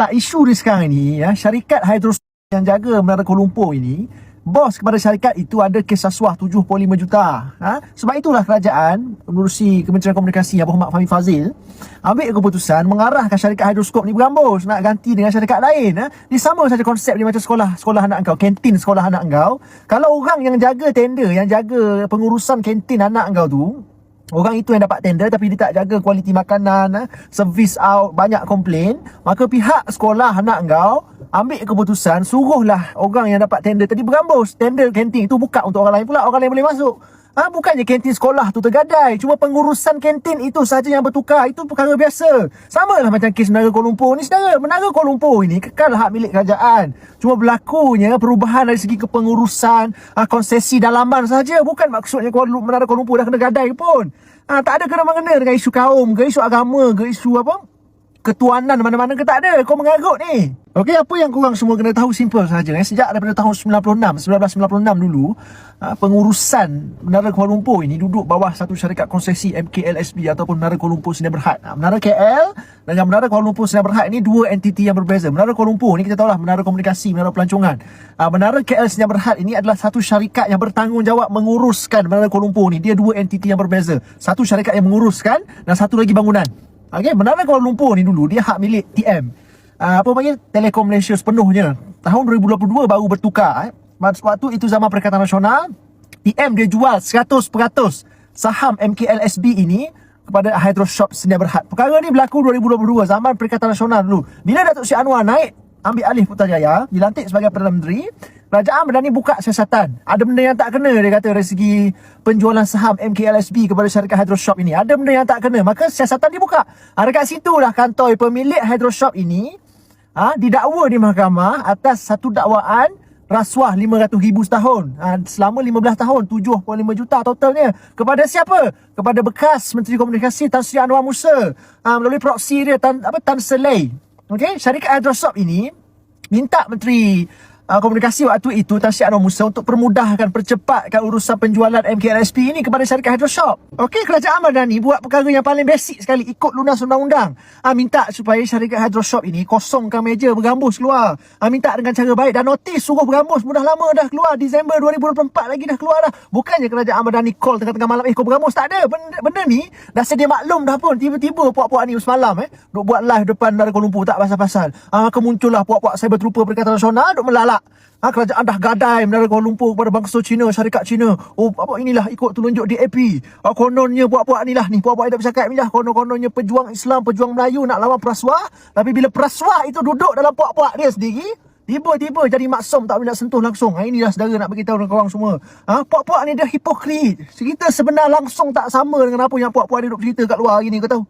Tak isu dia sekarang ni ya, syarikat hidros yang jaga Menara Kuala Lumpur ini bos kepada syarikat itu ada kes rasuah 7.5 juta. Ha? Sebab itulah kerajaan menerusi Kementerian Komunikasi Abah Muhammad Fahmi Fazil ambil keputusan mengarahkan syarikat hidroskop ni berambus nak ganti dengan syarikat lain. Ha? Dia sama saja konsep dia macam sekolah sekolah anak engkau, kantin sekolah anak engkau. Kalau orang yang jaga tender, yang jaga pengurusan kantin anak engkau tu, Orang itu yang dapat tender tapi dia tak jaga kualiti makanan, eh, service out, banyak komplain, maka pihak sekolah anak engkau ambil keputusan suruhlah orang yang dapat tender tadi berambus. Tender kantin itu buka untuk orang lain pula, orang lain boleh masuk. Ha, bukannya kantin sekolah tu tergadai. Cuma pengurusan kantin itu saja yang bertukar. Itu perkara biasa. Sama lah macam kes Menara Kuala Lumpur ni, saudara. Menara Kuala Lumpur ini kekal hak milik kerajaan. Cuma berlakunya perubahan dari segi kepengurusan, ha, konsesi dalaman saja. Bukan maksudnya Kuala, Menara Kuala Lumpur dah kena gadai pun. Ha, tak ada kena-mengena dengan isu kaum, ke isu agama, ke isu apa? Ketuanan mana-mana ke tak ada kau mengarut ni Okey, apa yang korang semua kena tahu simple saja eh. Sejak daripada tahun 96, 1996 dulu, uh, pengurusan Menara Kuala Lumpur ini duduk bawah satu syarikat konsesi MKLSB ataupun Menara Kuala Lumpur Sdn Berhad. Uh, Menara KL dengan Menara Kuala Lumpur Sdn Berhad ini dua entiti yang berbeza. Menara Kuala Lumpur ni kita tahulah Menara Komunikasi, Menara Pelancongan. Uh, Menara KL Sdn Berhad ini adalah satu syarikat yang bertanggungjawab menguruskan Menara Kuala Lumpur ni. Dia dua entiti yang berbeza. Satu syarikat yang menguruskan dan satu lagi bangunan. Okey, Menara Kuala Lumpur ni dulu dia hak milik TM uh, apa panggil Telekom Malaysia sepenuhnya. Tahun 2022 baru bertukar eh. Waktu itu zaman Perikatan Nasional, TM dia jual 100% saham MKLSB ini kepada Hydro Shop Sdn Berhad. Perkara ni berlaku 2022 zaman Perikatan Nasional dulu. Bila Datuk Sri Anwar naik ambil alih Putrajaya, dilantik sebagai Perdana Menteri, kerajaan berani buka siasatan. Ada benda yang tak kena dia kata dari segi penjualan saham MKLSB kepada syarikat Hydro Shop ini. Ada benda yang tak kena, maka siasatan dibuka. Ha, dekat situlah kantor pemilik Hydro Shop ini ha, didakwa di mahkamah atas satu dakwaan rasuah RM500,000 setahun. Ha, selama 15 tahun, 7.5 juta totalnya. Kepada siapa? Kepada bekas Menteri Komunikasi Tan Sri Anwar Musa. Ha, melalui proksi dia, Tan, apa, Tan Selei. Okay? Syarikat Hydrosop ini minta Menteri uh, komunikasi waktu itu Tan Syed Anwar Musa untuk permudahkan percepatkan urusan penjualan MKLSP ini kepada syarikat Hydro Shop. Okey, kerajaan Madani buat perkara yang paling basic sekali ikut lunas undang-undang. Ah minta supaya syarikat Hydro Shop ini kosongkan meja bergambus keluar. Ah minta dengan cara baik dan notis suruh bergambus mudah lama dah keluar Disember 2024 lagi dah keluar dah. Bukannya kerajaan Madani call tengah-tengah malam eh kau bergambus tak ada. Benda, benda ni dah sedia maklum dah pun tiba-tiba puak-puak ni semalam eh duk buat live depan Nara Kuala Lumpur tak pasal-pasal. Ah kemuncullah puak-puak cyber trooper Perikatan Nasional duk melalak Ha, kerajaan dah gadai Menara Kuala Lumpur kepada bangsa Cina, syarikat Cina. Oh, apa inilah ikut tunjuk DAP. Ha, kononnya buat-buat ni lah ni. Buat-buat hidup cakap ni lah. Konon-kononnya pejuang Islam, pejuang Melayu nak lawan perasuah. Tapi bila perasuah itu duduk dalam puak-puak dia sendiri, tiba-tiba jadi maksum tak boleh nak sentuh langsung. Ha, inilah saudara nak beritahu dengan korang semua. Ha, puak-puak ni dia hipokrit. Cerita sebenar langsung tak sama dengan apa yang puak-puak dia duduk cerita kat luar hari ni. Kau tahu?